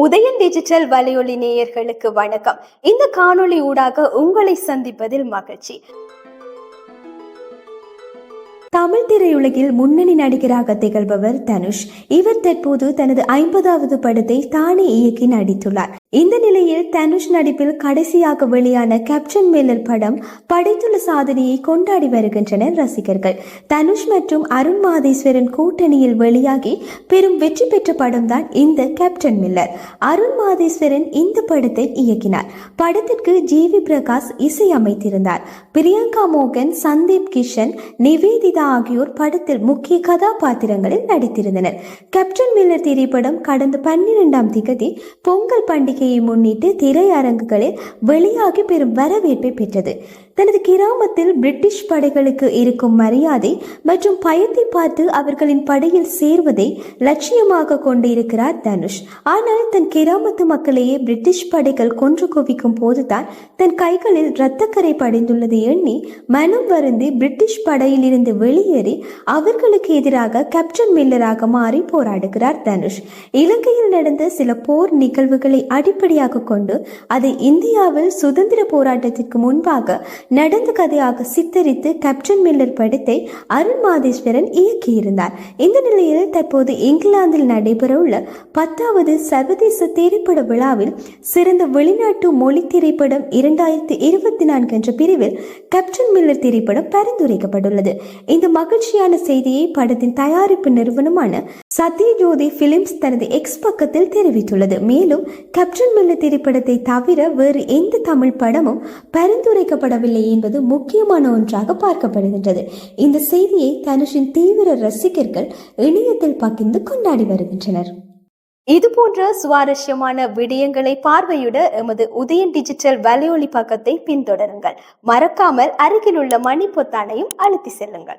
Udayan digital வலையொலி நேயர்களுக்கு வணக்கம். இந்த காணொளி ஊடாக உங்களை சந்திப்பதில் மகிழ்ச்சி. தமிழ் திரையுலகில் முன்னணி நடிகராக திகழ்பவர் தனுஷ். இவர் தற்போது தனது ஐம்பதாவது படத்தை தானே இயக்கி நடித்துள்ளார். இந்த நிலையில் தனுஷ் நடிப்பில் கடைசியாக வெளியான கேப்டன் மில்லர் படம் படைத்துள்ள சாதனையை கொண்டாடி வருகின்றனர் ரசிகர்கள். தனுஷ் மற்றும் அருண் மாதேஸ்வரன் கூட்டணியில் வெளியாகி பெரும் வெற்றி பெற்ற படம்தான் இந்த கேப்டன் மில்லர். அருண் மாதேஸ்வரன் இந்த படத்தை இயக்கினார். படத்திற்கு ஜி வி பிரகாஷ் இசையமைத்திருந்தார். பிரியங்கா மோகன் சந்தீப் கிஷன் நிவேதிதா ஆகியோர் படத்தில் முக்கிய கதாபாத்திரங்களில் நடித்திருந்தனர். கேப்டன் மில்லர் திரைப்படம் கடந்த பன்னிரெண்டாம் திகதி பொங்கல் பண்டிகை ஜெயந்தியை முன்னிட்டு திரையரங்குகளில் வெளியாகி பெரும் வரவேற்பை பெற்றது. தனது கிராமத்தில் பிரிட்டிஷ் படைகளுக்கு இருக்கும் மரியாதை மற்றும் பயத்தை பார்த்து அவர்களின் படையில் சேர்வதை லட்சியமாக கொண்டு இருக்கிறார் தனுஷ். ஆனால் தன் கிராமத்து மக்களையே பிரிட்டிஷ் படைகள் கொன்று குவிக்கும் போதுதான் தன் கைகளில் இரத்தக்கரை படிந்துள்ளதை எண்ணி மனம் வருந்தி பிரிட்டிஷ் படையில் இருந்து வெளியேறி அவர்களுக்கு எதிராக கேப்டன் மில்லராக மாறி போராடுகிறார் தனுஷ். இலங்கையில் நடந்த சில போர் நிகழ்வுகளை அடிப்படையாக கொண்டு அதை இந்தியாவில் சுதந்திர போராட்டத்திற்கு முன்பாக நடந்த கதையாக சித்தரித்து கேப்டன் மில்லர் படத்தை அருண் மாதேஸ்வரன் இயக்கியிருந்தார். இந்த நிலையில் தற்போது இங்கிலாந்தில் நடைபெறவுள்ள பத்தாவது சர்வதேச திரைப்பட விழாவில் சிறந்த வெளிநாட்டு மொழி திரைப்படம் இரண்டாயிரத்தி இருபத்தி நான்கு என்ற பிரிவில் கேப்டன் மில்லர் திரைப்படம் பரிந்துரைக்கப்பட்டுள்ளது. இந்த மகிழ்ச்சியான செய்தியை படத்தின் தயாரிப்பு நிறுவனமான சத்யஜோதி பிலிம்ஸ் தனது எக்ஸ் பக்கத்தில் தெரிவித்துள்ளது. மேலும் கேப்டன் மில்லர் திரைப்படத்தை தவிர வேறு எந்த தமிழ் படமும் பரிந்துரைக்கப்படவில்லை என்பது முக்கியமான ஒன்றாக பார்க்கப்படுகின்றது. இந்த செய்தியை தனுஷின் தீவிர ரசிகர்கள் இணையத்தில் பகிர்ந்து கொண்டாடி வருகின்றனர். இது போன்ற சுவாரஸ்யமான விடயங்களை பார்வையிட எமது உதயன் டிஜிட்டல் வலையொலி பக்கத்தை பின்தொடருங்கள். மறக்காமல் அருகிலுள்ள மணி பொத்தானையும் அழுத்தி செல்லுங்கள்.